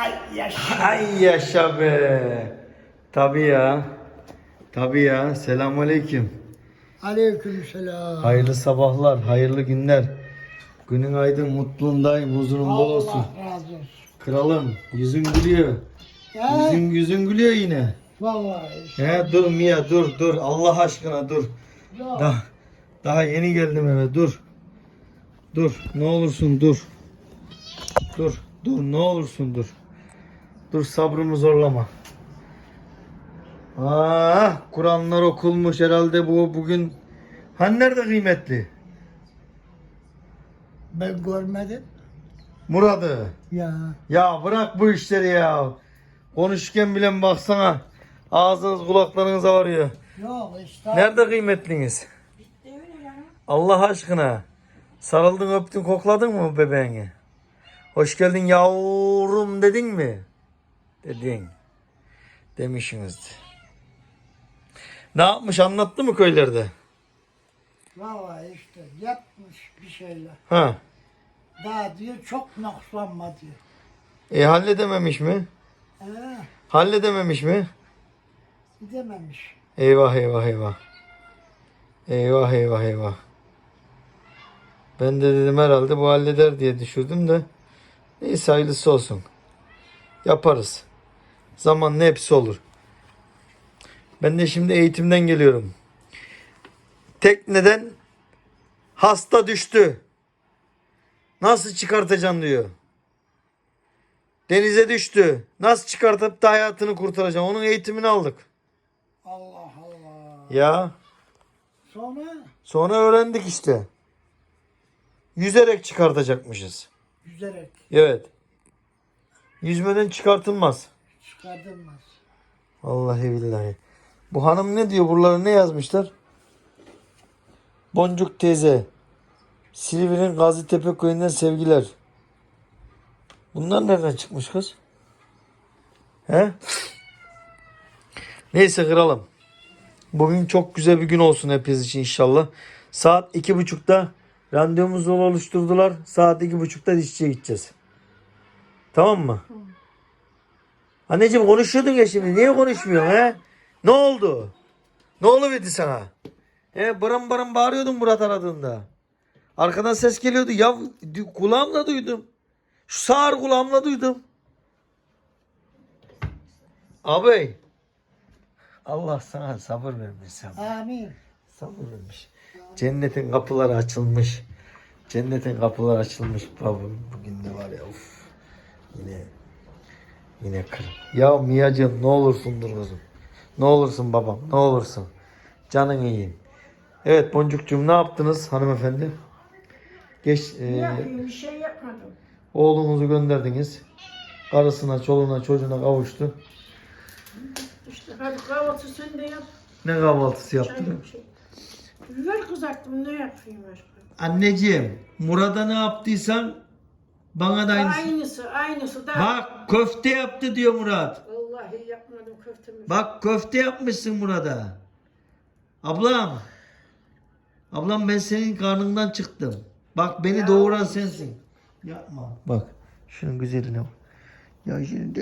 Ay yaşa. Ay yaşa be. Tabii ya. Tabii ya. Selamünaleyküm. Aleyküm selam. Hayırlı sabahlar, hayırlı günler. Günün aydın, mutluluğun daim, huzurun bol olsun. Allah razı olsun. Kralım, yüzün gülüyor. Ya, Yüzün, yüzün gülüyor yine. vallahi. He dur Mia dur dur. Allah aşkına dur. Ya, Daha, daha yeni geldim eve dur. Dur ne olursun dur. Dur dur ne olursun dur. Dur sabrımı zorlama. Ah Kur'anlar okulmuş herhalde bu bugün. Hani nerede kıymetli? ben görmedim. Muradı. Ya. Ya bırak bu işleri ya. Konuşurken bile baksana. Ağzınız kulaklarınıza varıyor. Yok işte. Nerede kıymetliniz? Allah aşkına. Sarıldın öptün kokladın mı bebeğini? Hoş geldin yavrum dedin mi? Dedin. Demişsinizdir. Ne yapmış anlattı mı köylerde? Vallahi işte yapmış bir şeyler. Ha. Daha diyor çok noksanma diyor. E halledememiş mi? Ee, Halledememiş mi? gidememiş. Eyvah eyvah eyvah. Eyvah eyvah eyvah. Ben de dedim herhalde bu halleder diye düşürdüm de. Neyse hayırlısı olsun. Yaparız. Zamanla hepsi olur. Ben de şimdi eğitimden geliyorum. Tekneden hasta düştü. Nasıl çıkartacaksın diyor. Denize düştü. Nasıl çıkartıp da hayatını kurtaracaksın? Onun eğitimini aldık. Allah Allah. Ya Sonra sonra öğrendik işte. Yüzerek çıkartacakmışız. Yüzerek Evet. Yüzmeden çıkartılmaz. çıkartılmaz. Vallahi billahi. Bu hanım ne diyor? Buralara ne yazmışlar? Boncuk teyze. Silivri'nin Gazitepe köyünden sevgiler. Bunlar nereden çıkmış kız? He? Neyse kralım. Bugün çok güzel bir gün olsun hepiniz için inşallah. Saat iki buçukta randevumuzu oluşturdular. Saat iki buçukta dişçiye gideceğiz. Tamam mı? Anneciğim konuşuyordun ya şimdi. Niye konuşmuyorsun he? Ne oldu? Ne oluverdi sana? He barın barın bağırıyordun Murat aradığında. Arkadan ses geliyordu. Ya kulağımla duydum. Şu sağır kulağımla duydum. Abi. Allah sana sabır vermiş sabır. Amin. Sabır vermiş. Cennetin kapıları açılmış. Cennetin kapıları açılmış. Baba bugün de var ya uf. Yine yine kır. Ya Miyacığım ne olursun dur kızım. Ne olursun babam ne olursun. Canın iyiyim. Evet Boncukcuğum ne yaptınız hanımefendi? Geç e, Yapayım bir şey yapmadım. oğlunuzu gönderdiniz. Karısına, çoluğuna, çocuğuna kavuştu. İşte hadi kahvaltı sen de yap. Ne kahvaltısı Çay yaptın? şey. Biber kızarttım ne yapayım başka? Anneciğim, Murat'a ne yaptıysan bana da aynısı. Aynısı aynısı da. Bak köfte yaptı diyor Murat. Vallahi yapmadım köftemi. Bak köfte yapmışsın Murat'a. Ablam. Ablam ben senin karnından çıktım. Bak beni doğuran sensin. Yapma. Bak şunun güzeline bak. Ya şimdi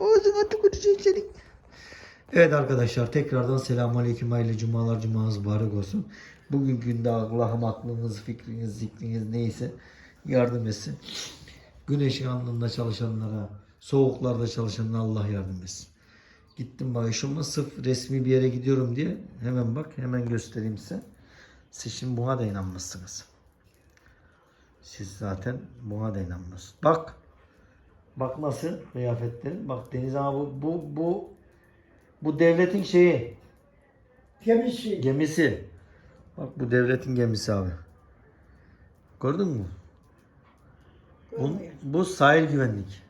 Ağzına tüküreceğim senin. Evet arkadaşlar tekrardan selamünaleyküm hayırlı cumalar cumanız mübarek olsun. Bugün günde Allah'ım aklınız, fikriniz, zikriniz neyse yardım etsin. Güneşin alnında çalışanlara, soğuklarda çalışanlara Allah yardım etsin. Gittim bak eşime sırf resmi bir yere gidiyorum diye hemen bak hemen göstereyim size. Siz şimdi buna da inanmazsınız. Siz zaten buna da inanmazsınız. Bak. Bak nasıl kıyafetlerin. Bak Deniz abi bu, bu, bu, devletin şeyi. Gemisi. Gemisi. Bak bu devletin gemisi abi. Gördün mü? Bu, bu sahil güvenlik.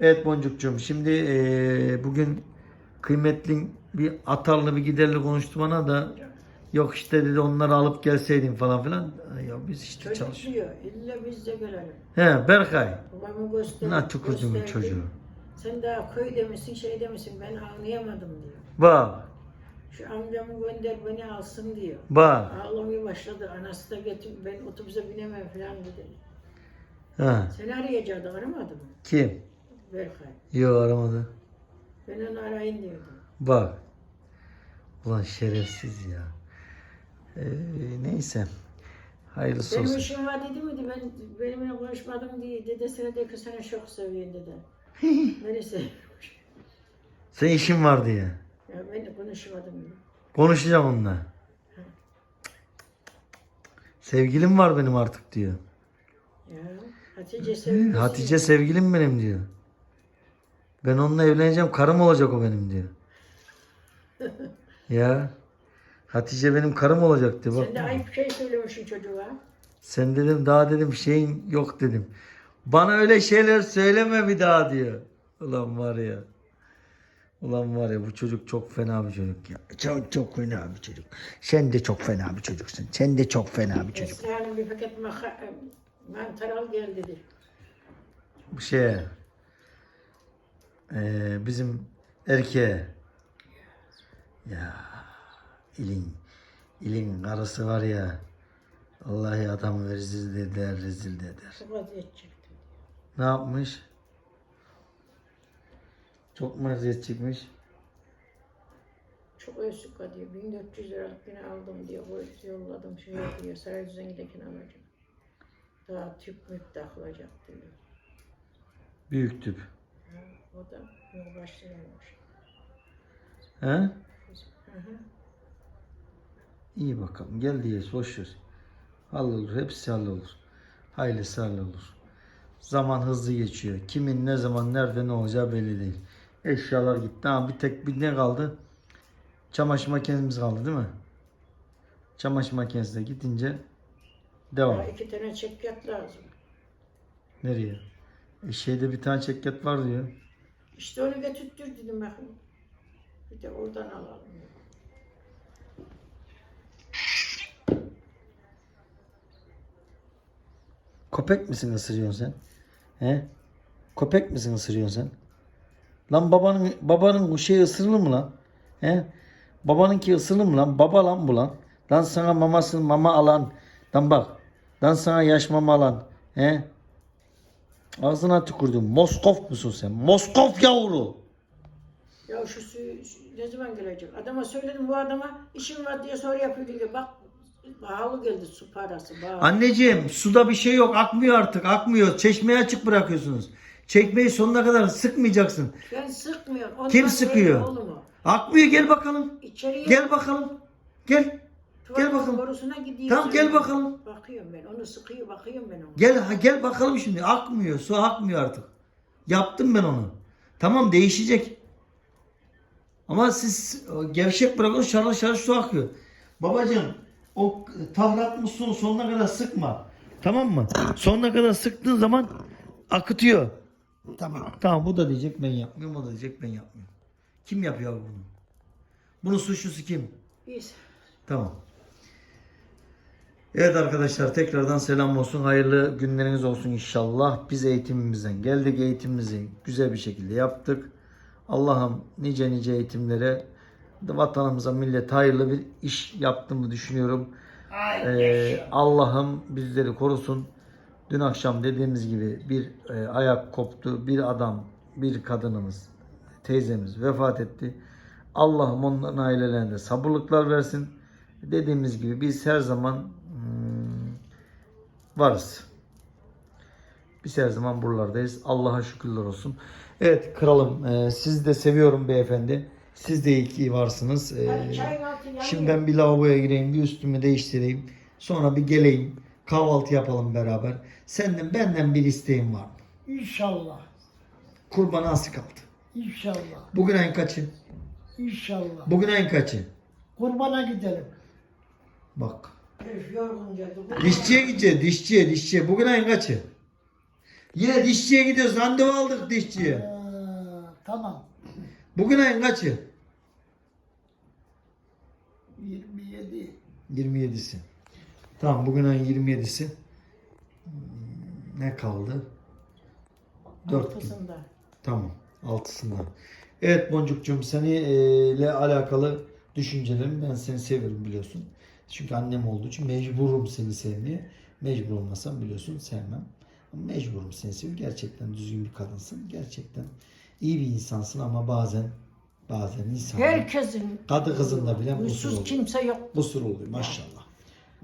Evet Boncukcuğum şimdi eee, bugün kıymetli bir atarlı bir giderli konuştu bana da yok işte dedi onları alıp gelseydin falan filan. Ya biz işte Çocuk çalış. diyor illa biz de gelelim. He Berkay. Babamı göster. Ne tükürdüğümün gösterdim. çocuğu. Sen daha köyde misin şey demişsin ben anlayamadım diyor. Bak. Şu amcamı gönder beni alsın diyor. Bak. Ağlamaya başladı. Anası da getir ben otobüse binemem falan dedi. Ha. Seni arayacaktı aramadı mı? Kim? Berkay. Yok aramadı. Ben onu arayın diyordum. Bak. Ulan şerefsiz ya. Ee, neyse. Hayırlısı Benim olsun. işim var dedi miydi? Ben benimle konuşmadım diye. Dedesine de ki seni çok seviyorum dedi. Seviyor. Senin işin var diye. Ya ben de konuşmadım. Konuşacağım onunla. Sevgilim var benim artık diyor. Ya Hatice sevgilisi. Hatice sevgilim benim diyor. Ben onunla evleneceğim. Karım olacak o benim diyor. ya. Hatice benim karım olacak diyor. Bak. Sen de ayıp şey söylemişsin çocuğa. Sen dedim daha dedim şeyin yok dedim. Bana öyle şeyler söyleme bir daha diyor. Ulan var ya. Ulan var ya bu çocuk çok fena bir çocuk ya. Çok çok fena bir çocuk. Sen de çok fena bir çocuksun. Sen de çok fena bir çocuk. Esra Hanım bir paket maka, mantar al gel dedi. Bu şey eee, bizim erkeğe ya ilin ilin karısı var ya Vallahi adamı rezil de eder rezil de eder. Çektim. Ne yapmış? Çok mu eziyet çekmiş? Çok ölçük diyor. 1400 liralık yine aldım diyor. Bu yolladım şuraya diyor. Sarayüzü'ndekini alacağım. Daha tüp müp takılacak diyor. Büyük tüp. Ha, o da başlayamış. He? Hı hı. İyi bakalım. Gel diye ver. Hallolur. Hepsi hallolur. Hayırlısı hallolur. Zaman hızlı geçiyor. Kimin ne zaman nerede ne olacağı belli değil. Eşyalar gitti. Ha, bir tek bir ne kaldı? Çamaşır makinemiz kaldı değil mi? Çamaşır makinesi de gidince devam. Daha iki tane çekyat lazım. Nereye? E şeyde bir tane çekyat var diyor. İşte onu götürttür dedim bakayım. Bir de oradan alalım. Köpek misin ısırıyorsun sen? He? Köpek misin ısırıyorsun sen? Lan babanın babanın bu şey ısırılır mı lan? He? Babanınki ısırılır mı lan? Baba lan bu lan. Lan sana mamasını mama alan. Lan bak. Lan sana yaş mama alan. He? Ağzına tükürdüm. Moskov musun sen? Moskov yavru. Ya şu şu- ne zaman gelecek? Adama söyledim bu adama işim var diye soru yapıyor diyor. Bak pahalı geldi su parası. Pahalı. Anneciğim suda bir şey yok. Akmıyor artık. Akmıyor. Çeşmeyi açık bırakıyorsunuz. Çekmeyi sonuna kadar sıkmayacaksın. Ben sıkmıyorum. Ondan Kim sıkıyor? Akmıyor gel bakalım. İçeriye Gel bakalım. Gel. gel bakalım. borusuna gidiyor. Tamam, gel bakalım. Bakıyorum ben. Onu sıkıyor bakıyorum ben ona. Gel ha, gel bakalım şimdi. Akmıyor. Su akmıyor artık. Yaptım ben onu. Tamam değişecek. Ama siz gevşek bırakın şarıl şarıl su akıyor. Babacığım o tahratmış suyun sonuna kadar sıkma. Tamam mı? Sonuna kadar sıktığın zaman akıtıyor. Tamam. Tamam bu da diyecek ben yapmıyorum. O da diyecek ben yapmıyorum. Kim yapıyor bunu? Bunun suçlusu kim? Biz. Tamam. Evet arkadaşlar tekrardan selam olsun. Hayırlı günleriniz olsun inşallah. Biz eğitimimizden geldik. Eğitimimizi güzel bir şekilde yaptık. Allah'ım nice nice eğitimlere vatanımıza millet hayırlı bir iş yaptığımı düşünüyorum. Ee, Allah'ım bizleri korusun. Dün akşam dediğimiz gibi bir e, ayak koptu. Bir adam, bir kadınımız, teyzemiz vefat etti. Allah'ım onların ailelerine sabırlıklar versin. Dediğimiz gibi biz her zaman hmm, varız. Biz her zaman buralardayız. Allah'a şükürler olsun. Evet kralım e, sizi de seviyorum beyefendi. Siz de iyi varsınız. E, yanıyor. Şimdi ben bir lavaboya gireyim, bir üstümü değiştireyim. Sonra bir geleyim, kahvaltı yapalım beraber. Senden benden bir isteğin var mı? İnşallah. Kurbanı nasıl kaptı? İnşallah. Bugün ayın kaçı? İnşallah. Bugün ayın kaçı? Kurbana gidelim. Bak. Dişçiye gideceğiz, dişçiye, dişçiye. Bugün ayın kaçı? Yine dişçiye gidiyoruz, randevu aldık dişçiye. Ee, tamam. Bugün ayın kaçı? 27'si. Tamam bugün ayın 27'si. Hmm, Ne kaldı? 4 gün. Ortasında. Tamam. Altısında. Evet Boncukcuğum seni e, ile alakalı düşüncelerim ben seni seviyorum biliyorsun. Çünkü annem olduğu için mecburum seni sevmeye. Mecbur olmasam biliyorsun sevmem. Ama mecburum seni seviyorum. Gerçekten düzgün bir kadınsın. Gerçekten iyi bir insansın ama bazen bazen insan Herkesin Kadı kızında bile kusur huysuz oluyor. kimse yok. kusur oluyor maşallah.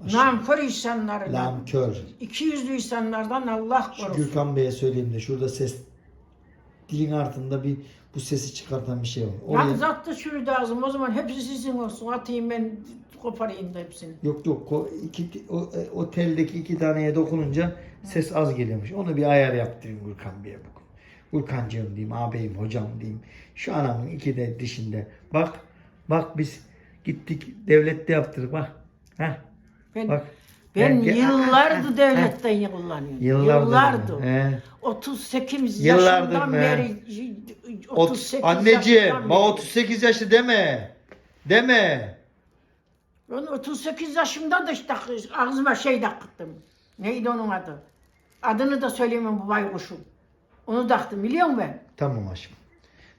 Maşallah. Nankör insanlardan, Lamkör. iki yüzlü insanlardan Allah Şu korusun. Gürkan Bey'e söyleyeyim de şurada ses dilin altında bir bu sesi çıkartan bir şey var. Oraya- Yalnız attı çürüdü ağzım. O zaman hepsi sizin olsun. Atayım ben koparayım da hepsini. Yok yok o, iki, o, e, o teldeki iki taneye dokununca ses az geliyormuş. Onu bir ayar yaptırayım Gürkan Bey'e bugün. Gürkancığım diyeyim, ağabeyim, hocam diyeyim. Şu anamın iki de dişinde. Bak, bak biz gittik devlette yaptırdık bak. Heh, Ben, bak. ben yıllardır devletten kullanıyorum. Yıllardır. Yıllardır. He. 38 Yıllardır yaşından mı? beri Ot, 38 anneciğim, beri. 38 yaşı deme. Deme. Ben 38 yaşımda da işte ağzıma şey taktım. Neydi onun adı? Adını da söyleyemem bu baykuşun. Onu taktım biliyor musun ben? Tamam aşkım.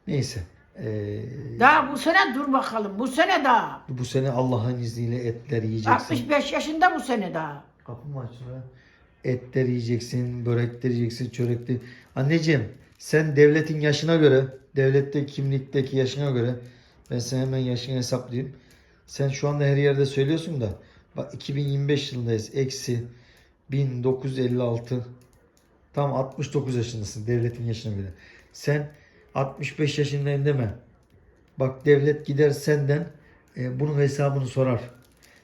Neyse. Ee, Daha bu sene dur bakalım. Bu sene daha. bu sene Allah'ın izniyle etler yiyeceksin. 65 yaşında bu sene daha. Kapı mı açılıyor? Etler yiyeceksin, börekler yiyeceksin, çörekler. Anneciğim sen devletin yaşına göre, devlette kimlikteki yaşına göre ben sana hemen yaşını hesaplayayım. Sen şu anda her yerde söylüyorsun da bak 2025 yılındayız. Eksi 1956 tam 69 yaşındasın devletin yaşına göre. Sen 65 yaşındayım deme. Bak devlet gider senden e, bunun hesabını sorar.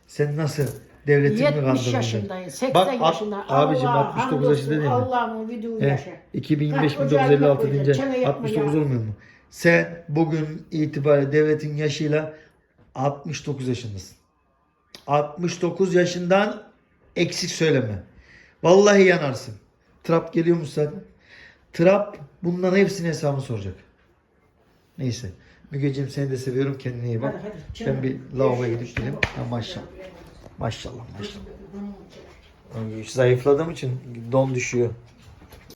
Sen nasıl devletini mi 70 kandırdın? yaşındayım. 80 Bak, at- yaşında. abicim, Allah, 69 hamdolsun, yaşında değil mi? Allah'ın videoyu He, yaşa. 2025 Kaç ocağı 1956 yapma deyince çene yapma 69 ya. olmuyor mu? Sen bugün itibariyle devletin yaşıyla 69 yaşındasın. 69 yaşından eksik söyleme. Vallahi yanarsın. Trap geliyor mu zaten? Trap bunların hepsinin hesabını soracak. Neyse. Mügeciğim seni de seviyorum. Kendine iyi bak. Ben bir lavaboya gidip geleyim. Ha, maşallah. Maşallah maşallah. Zayıfladığım için don düşüyor.